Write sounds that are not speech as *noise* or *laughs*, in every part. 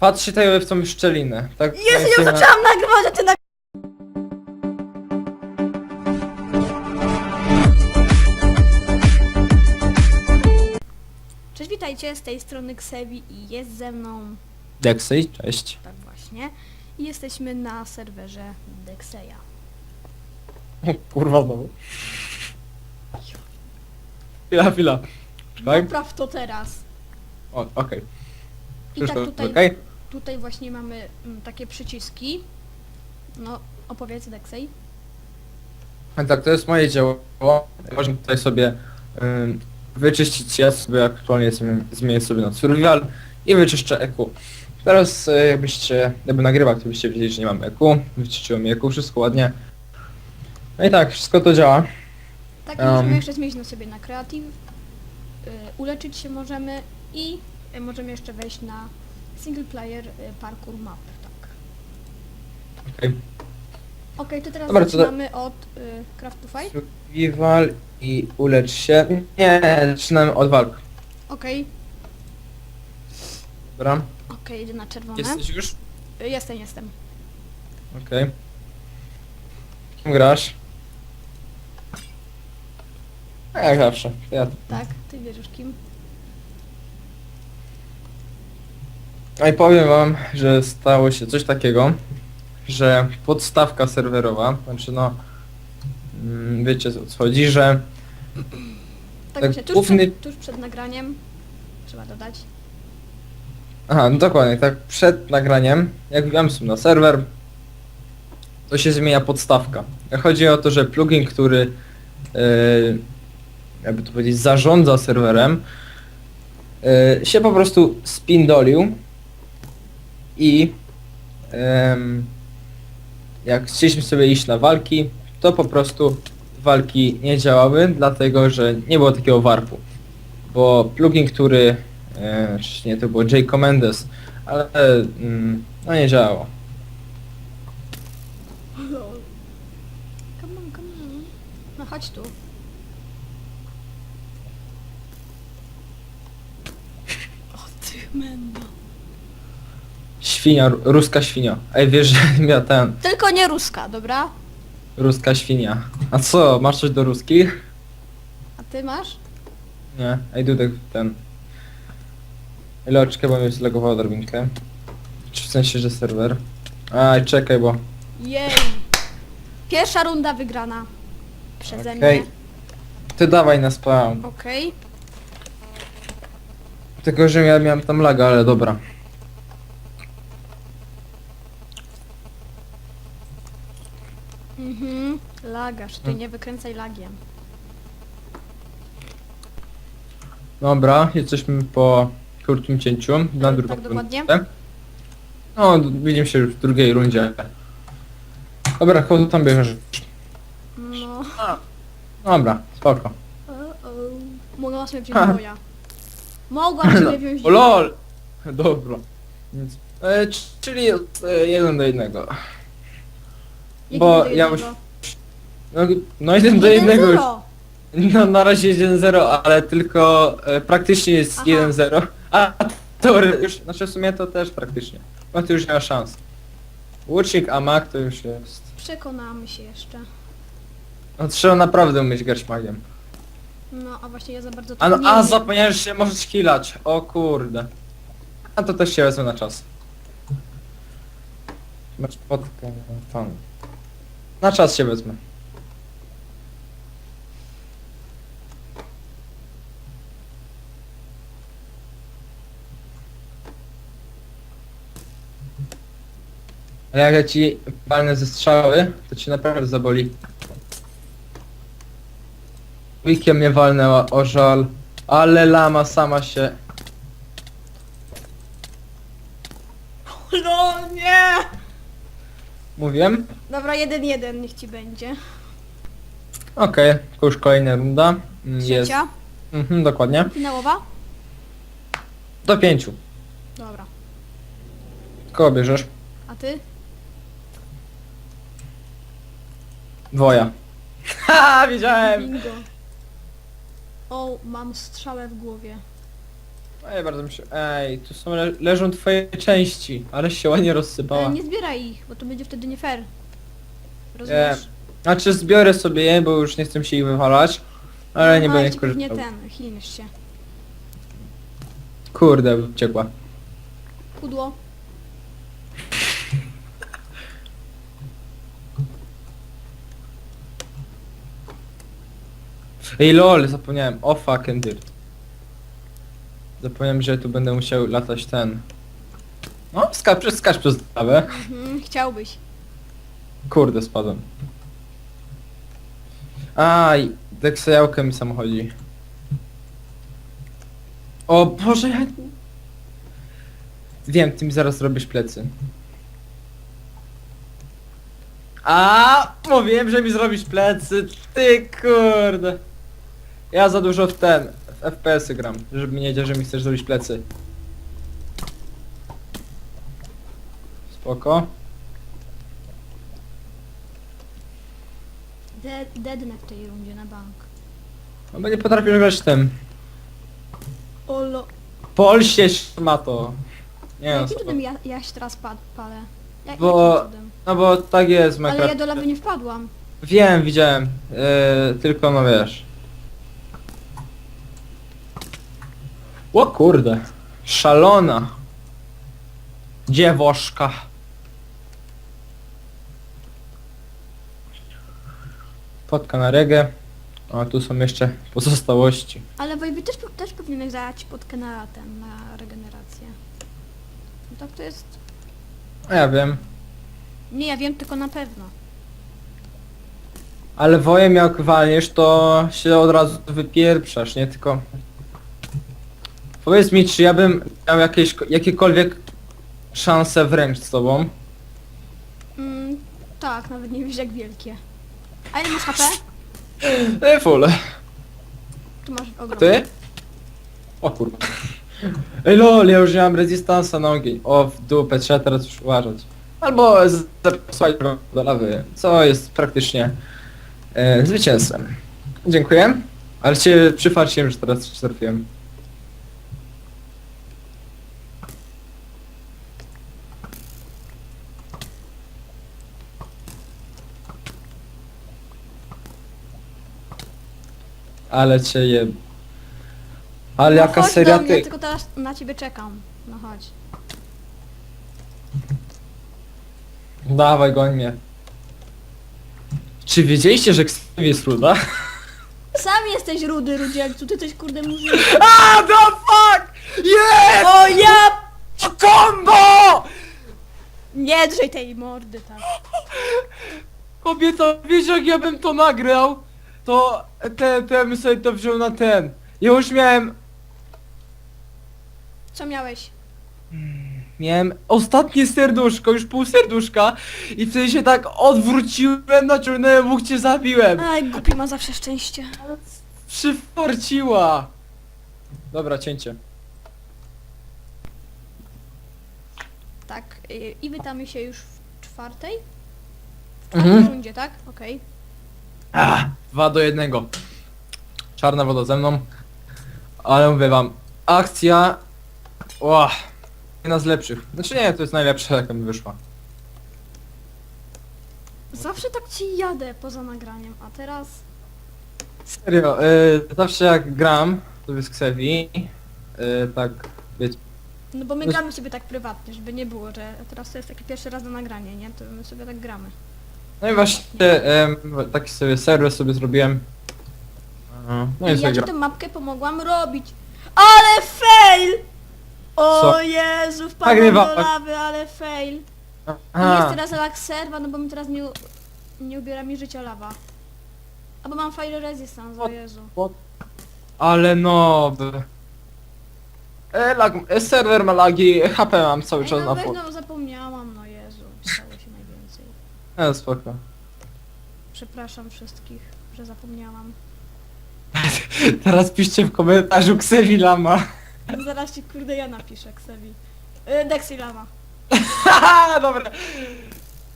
Patrz się tutaj w tą szczelinę. Tak Jezu, ja patrzcie na- zaczęłam nagrywać, a ty na... Cześć, witajcie, z tej strony Ksewi i jest ze mną, Dexy, cześć. tak właśnie, i jesteśmy na serwerze Dexeya. Kurwa znowu. Chwila, chwila. Czekaj. Popraw to teraz. O, okej. I tak tutaj, okej? Tutaj właśnie mamy mm, takie przyciski. No, opowiedz Dexey. A Tak, to jest moje dzieło. Można tutaj sobie ym, wyczyścić. Ja sobie aktualnie zmienię, zmienię sobie na survival i wyczyszczę EQ. Teraz y, jakbyście, jakby nagrywał, to byście wiedzieli, że nie mam EQ. Wyczyściłem EQ, wszystko ładnie. No i tak, wszystko to działa. Tak, i Um. możemy jeszcze zmienić na sobie na kreatyw, y, uleczyć się możemy i y, możemy jeszcze wejść na single player y, parkour map, tak. Okej. Okej, to teraz Dobra, to zaczynamy od y, craft to fight. Survival i ulecz się. Nie, zaczynamy od walk. Okej, Dobra. okej, idę na czerwone. Jesteś już? Y, Jestem, jestem. Okej. Kim grasz? A jak zawsze. Ja. Tak, ty bierzesz kim? No i powiem wam, że stało się coś takiego, że podstawka serwerowa, znaczy no, mm, wiecie o co chodzi, że Tak, Tak, tuż, główny- przed, tuż przed nagraniem trzeba dodać. Aha, no dokładnie, tak przed nagraniem, jak wbijam sobie na serwer, to się zmienia podstawka. Chodzi o to, że plugin, który yy, jakby to powiedzieć, zarządza serwerem, yy, się po prostu spindolił i jak chcieliśmy sobie iść na walki, to po prostu walki nie działały, dlatego że nie było takiego warpu. Bo plugin, który E, nie, to było J Commandes, ale mm, no nie działało. Come on, come on. No chodź tu. O ty mendo. Świnia, ru- ruska świnia. Ej, wiesz, że *laughs* miała ten, Tylko nie ruska, dobra? ruska świnia. A co, masz coś do ruskich? A ty masz? Nie, ej, Dudek, ten. Ile oczkę, bo mi zlegowało drabinkę. Czy w sensie, że serwer? Aj, czekaj, bo... Jej! Pierwsza runda wygrana. Przeze Okej. mnie. Ty dawaj na spawn. Okej. Tylko, że ja miałem tam laga, ale dobra. Mhm. Lagasz, ty nie wykręcaj lagiem. Dobra, jesteśmy po krótkim cięciu na Tak, drugą tak, dokładnie. rundę. No, widzimy się już w drugiej rundzie. Dobra, kogo tam bierzesz? No. Dobra, spoko. O, o. Mogła sobie Ha. wziąć boja. Mogłam sobie wziąć O, LOL! Dobra. Więc, e, c- czyli e, jeden do jednego. Bo ja jednego? No, no jeden do jednego już. zero. No na razie 1-0, ale tylko e, praktycznie jest Aha. 1-0. A teory już, znaczy w sumie to też praktycznie. Bo to już nie ma szans. Łucznik, a mak to już jest. Przekonamy się jeszcze. No trzeba naprawdę umieć grać magiem. No, a właśnie ja za bardzo A, no, a umiem. zapomniałem, że się możesz healać. O kurde. A to też się wezmę na czas. Masz potkę, fan. Na czas się wezmę. Ale jak ja ci palnę ze strzały, to ci naprawdę zaboli. Wikiem mnie walnęła, o żal. Ale lama sama się... No nie! Mówiłem? Dobra, jeden jeden niech ci będzie. Okej, to już kolejna runda. Mm, Jest. Trzecia. Mhm, dokładnie. Finałowa? Do pięciu. Dobra. Kogo bierzesz? A ty? Dwoja. *laughs* Ha, wiedziałem! Bingo. O, mam strzałę w głowie. Ej, bardzo mi się... Ej, tu są le leżą twoje części, ale się ładnie rozsypała. Ale nie zbieraj ich, bo to będzie wtedy nie fair. Rozumiesz? Znaczy zbiorę sobie je, bo już nie chcę się ich wywalać, ale nie będę pewnie korzystał. ten, chilniesz się. Kurde, uciekła. Pudło. Ej lol, zapomniałem. O fucking dirt. Zapomniałem, że tu będę musiał latać ten. No, skacz, skacz przez trawę. Mhm, chciałbyś. Kurde, spadłem. Aj, deksejałkę mi samochodzi. O Boże, ja... Wiem, ty mi zaraz robisz plecy. A, mówiłem, że mi zrobisz plecy. Ty kurde. Ja za dużo w ten, w FPS-y gram, żeby mi nie wiedział, że mi chcesz zrobić plecy. Spoko. Deadnę w tej rundzie na bank. No bo nie potrafisz grać tym. Olo. Polsie ma to. Nie no, Jakim spoko. cudem ja, ja się teraz pad, palę? Ja, Bo- jakim cudem? no bo tak jest w Ale ja Minecraft. do lawy nie wpadłam. Wiem, widziałem. Yy, tylko no wiesz. O kurde. Szalona. Dziewoszka. Potka na regę. A tu są jeszcze pozostałości. Ale Wojby też, też powinieneś na ten, na regenerację. No tak to jest... A ja wiem. Nie, ja wiem tylko na pewno. Ale wojem jak walniesz, to się od razu wypieprzasz, nie tylko... Powiedz mi, czy ja bym miał jakieś, jakiekolwiek szanse wręcz z tobą? Mm, tak, nawet nie wiesz jak wielkie. A ile masz HP? *laughs* E, full. Tu masz ogromne. Ty? O kurwa. *laughs* Ej lol, ja już nie mam rezystansa na ogień. O, w dupę, trzeba teraz już uważać. Albo z- go do lawy, co jest praktycznie e, zwycięstwem. Dziękuję. Ale cię przyfarciłem, że teraz trafiłem. Ale cię je... Ale no jaka chodź seria do mnie, ty... tylko teraz na ciebie czekam. No chodź. Dawaj, goń mnie. Czy wiedzieliście, że Xavier jest ruda? *laughs* Sam jesteś rudy, rudzielcu, ty coś kurde mówisz. *laughs* A, the fuck! Yes! O ja! Combo! Nie drzej tej mordy tak. Kobieto, wiesz jak ja bym to nagrał? To ten, ten bym sobie to wziął na ten. Ja już miałem, Co miałeś? miałem ostatnie serduszko, już pół serduszka i wtedy się tak odwróciłem, naciągnąłem łuk, cię zabiłem. Aj, głupi ma zawsze szczęście. Przyfarciła. Dobra, cięcie. Tak, y, i witamy się już w czwartej? W Mhm. czwartej rundzie, tak? Okej. Ah, dwa do jednego. Czarna woda ze mną. Ale mówię wam, akcja... Ła, jedna z lepszych. Znaczy nie, to jest najlepsza jaka mi wyszła. Zawsze tak ci jadę poza nagraniem, a teraz... Serio, y, zawsze jak gram, to jest Xevi, y, tak, wiecie, No bo my No- gramy sobie tak prywatnie, żeby nie było, że teraz to jest taki pierwszy raz na nagranie, nie? To my sobie tak gramy. No i właśnie em, taki sobie serwer sobie zrobiłem. Aha, No i I ja sobie ci tę mapkę pomogłam robić. Ale fail! O Co? Jezu, wpadłam Nagrywa- do lawy, ale fail. I jest Aha, teraz lag serwa, no bo mi teraz nie, u- nie ubiera mi życia lawa. Albo mam fire resistance, o What? Jezu. ale no... E, lag, e, serwer ma lagi, HP mam cały Ej, czas no na weź, full. no zapomniałam, no Jezu. Stało się najwięcej. E, spoko. Przepraszam wszystkich, że zapomniałam. *laughs* Teraz piszcie w komentarzu Xevi Lama. Zaraz ci kurde ja napiszę, Ksevi. Y, Dexy lama. Haha, *laughs* dobra.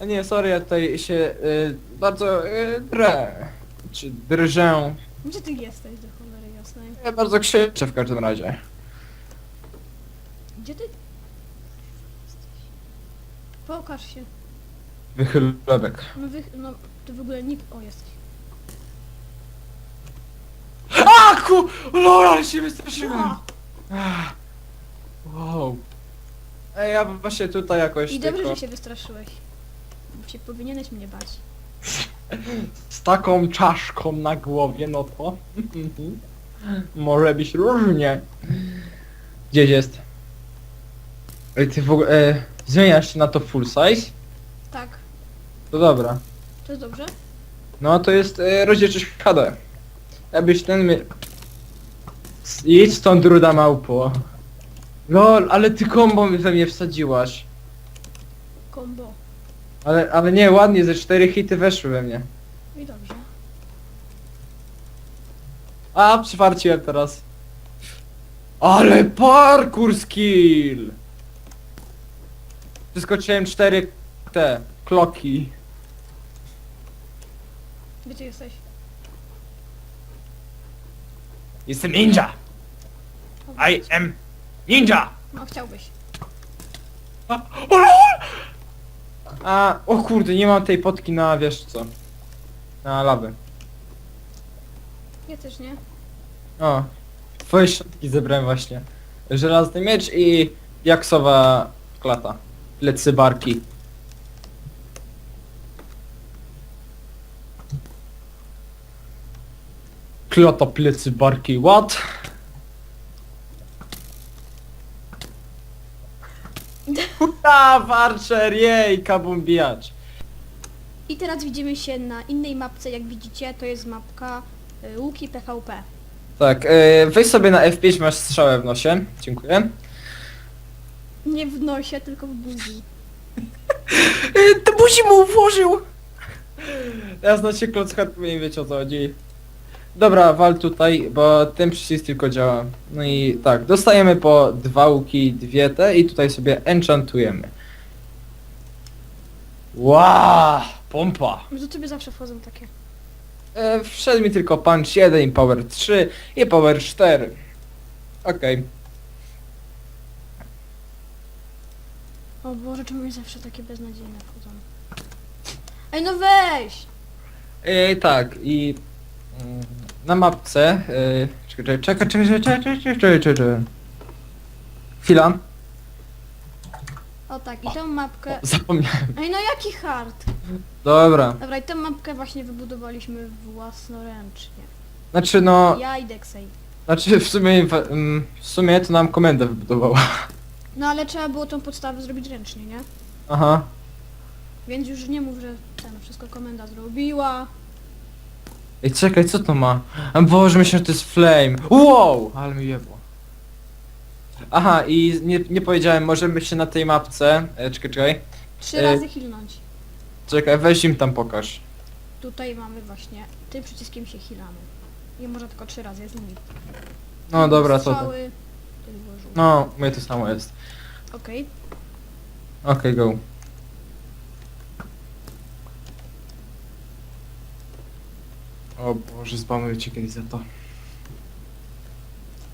A nie, sorry, ja tutaj się y, bardzo y, drę. Czy drżę. Gdzie ty jesteś do cholery jasnej? Ja bardzo krzyczę w każdym razie. Gdzie ty? Pokaż się. Wychylebek. No, wy, no ty w ogóle nikt... O, jesteś. A ku! Lol, ale się wystraszyłem. Ah. Wow. Ej, ja właśnie tutaj jakoś I dobrze, tylko że się wystraszyłeś. Bo się powinieneś mnie bać. z taką czaszką na głowie, no to może być różnie. Gdzieś jest? Ej, ty w ogóle... E, zmieniasz się na to full size? To dobra. To jest dobrze? No to jest e, rozdzielczość HD. Jakbyś ten... mi- S- Idź stąd ruda małpo. Lol, ale ty kombo we mnie wsadziłaś. Combo. Ale, ale nie, ładnie, ze cztery hity weszły we mnie. I dobrze. A, przywarciłem teraz. Ale parkour skill! Wyskoczyłem cztery te kloki. Gdzie jesteś? Jestem ninja! I am ninja! No chciałbyś. A, o lol! A, o kurde, nie mam tej potki na, wiesz co. Na lawę. Ja też nie. O, twoje środki zebrałem właśnie. Żelazny miecz i jaksowa klata. Plecy barki. Klata plecy barki, what? *laughs* A, Archer, jej, kabumbijacz. I teraz widzimy się na innej mapce, jak widzicie, to jest mapka y, Łuki PvP. Tak, yy, weź sobie na F5, masz strzałę w nosie. Dziękuję. Nie w nosie, tylko w buzi. Yy, *laughs* to buzi mu włożył! Ja znacie klocka, nie wiecie o co chodzi. Dobra, wal tutaj, bo ten przycisk tylko działa. No i tak, dostajemy po dwa łuki, dwie te i tutaj sobie enchantujemy. Wow, pompa! Do ciebie zawsze wchodzą takie. E, wszedł mi tylko punch 1 i power 3 i power 4. Okej. O Boże, czemu mi zawsze takie beznadziejne wchodzą? Ej, no weź! E, tak, i mm, na mapce. E, czekaj, czekaj, czekaj, czekaj, czekaj, czekaj, czekaj, czekaj. Chwila. O tak, i tą mapkę... Zapomniałem. Ej, no jaki hard! Dobra. Dobra, i tę mapkę właśnie wybudowaliśmy własnoręcznie. Znaczy no, Ja i Dexej. znaczy w sumie, w, mm, w sumie to nam komendę wybudowała. No ale trzeba było tą podstawę zrobić ręcznie, nie? Aha. Więc już nie mów, że ten wszystko komenda zrobiła. Ej, czekaj, co to ma? A Boże, myślę, że to jest flame. Wow! Ale mi jebło. Aha, i nie, nie powiedziałem, możemy się na tej mapce... E, czekaj, czekaj. Trzy Ej. razy hilnąć. Czekaj, weź im tam pokaż. Tutaj mamy właśnie, tym przyciskiem się hilamy. I może tylko trzy razy, jest limit. No dobra, to? Strzały, ty włożył. No, mnie to samo jest. Okej. Okej, go. O Boże, zbanuję cię kiedyś za to.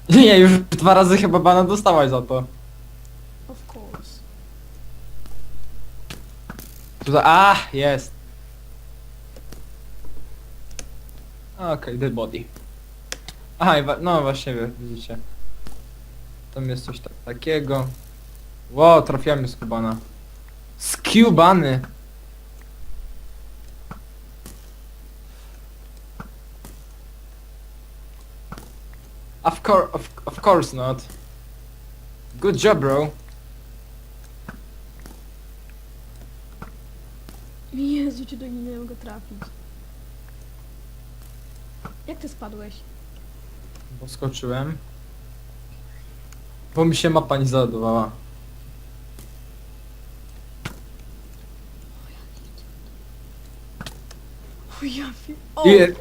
*laughs* Nie, już dwa razy chyba bana dostałaś za to. Of course. Tutaj, a, jest. Okej, dead body. Aha, i wa- no właśnie, wie- widzicie. Tam jest coś tak, takiego. Ło, trafiamy z Kubana. Skubany! Of course, of, of course not. Good job, bro. Jezu, czy do nie mogę trafić. Jak ty spadłeś? Bo skoczyłem. Bo mi się mapa nie załadowała. O ja wie... O! I...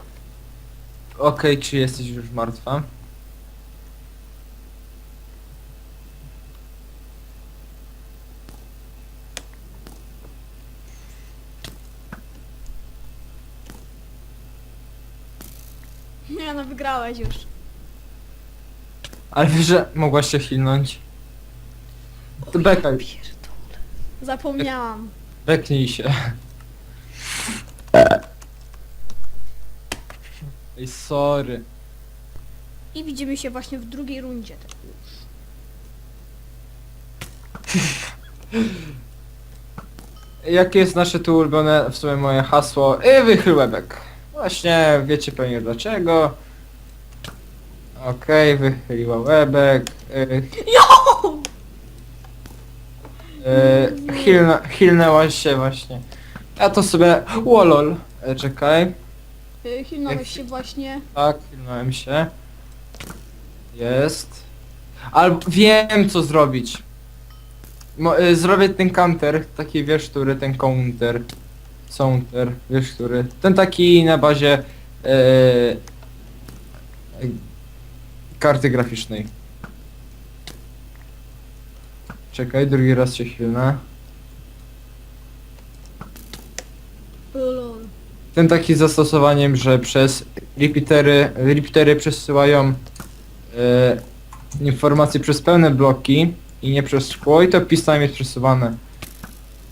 Okej, czy jesteś już martwa? Już. Ale wiesz, że mogłaś się chilnąć? To bekaj, Zapomniałam. beknij się. Ej, sorry. I widzimy się właśnie w drugiej rundzie. Już. Jakie jest nasze tu ulubione, w sumie moje hasło? I wychyl łebek. Właśnie, wiecie pewnie dlaczego. Okej, wychyliła łebek. Yy, Jo! hilna, hilnęłaś się właśnie. Ja to sobie... Łolol. E, czekaj. Y, Hilnąłeś się właśnie. Tak, hilnąłem się. Jest. Albo wiem co zrobić. Mo, y, zrobię ten counter, taki wiesz który, ten counter. Counter, wiesz który. Ten taki na bazie e, karty graficznej. Czekaj, drugi raz się chwilę. Lol. Ten taki z zastosowaniem, że przez repeatery, repeatery przesyłają e, informacje przez pełne bloki i nie przez szkło i to pisanie jest przesuwane.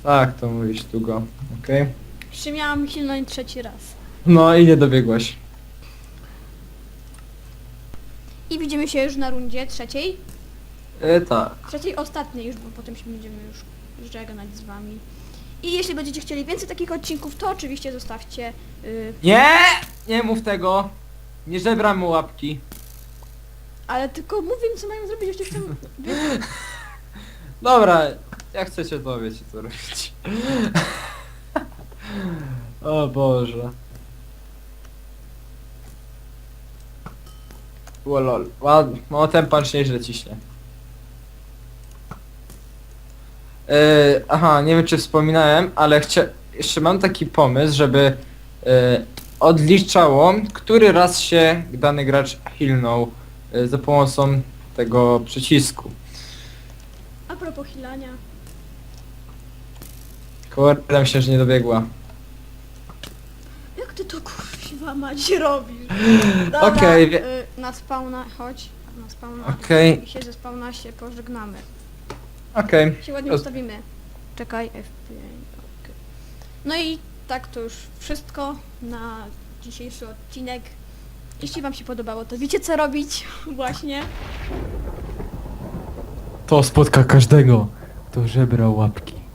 Tak, to mówisz tu go, okej. Jeszcze miałam hilnąć trzeci raz. No i nie dobiegłaś. I widzimy się już na rundzie trzeciej. E, tak. Trzeciej, ostatniej już, bo potem się będziemy już żegnać z wami. I jeśli będziecie chcieli więcej takich odcinków, to oczywiście zostawcie... y, Nie! Nie mów tego! Nie żebram mu łapki. ale tylko mówię co mają zrobić, chcą... wy- *laughs* Dobra, jak chcecie to wiecie co robić. *laughs* o Boże. Łolol. Ładnie. No ten punch nieźle ciśnie. Yy, aha, nie wiem czy wspominałem, ale chcia... jeszcze mam taki pomysł, żeby yy, odliczało, który raz się dany gracz hilnął yy, za pomocą tego przycisku. A propos hilania. Kurde, myślę, że nie dobiegła. Jak ty to kurwa mać robisz? *laughs* Dobra, Okej, wie- y, na spawna, chodź. Na spawna. Okej. I się ze spawna się pożegnamy. Okej. Się ładnie Roz- ustawimy. Czekaj, F5. okej. No i tak to już wszystko na dzisiejszy odcinek. Jeśli wam się podobało, to wiecie co robić *laughs* właśnie. To spotka każdego, kto żebrał łapki.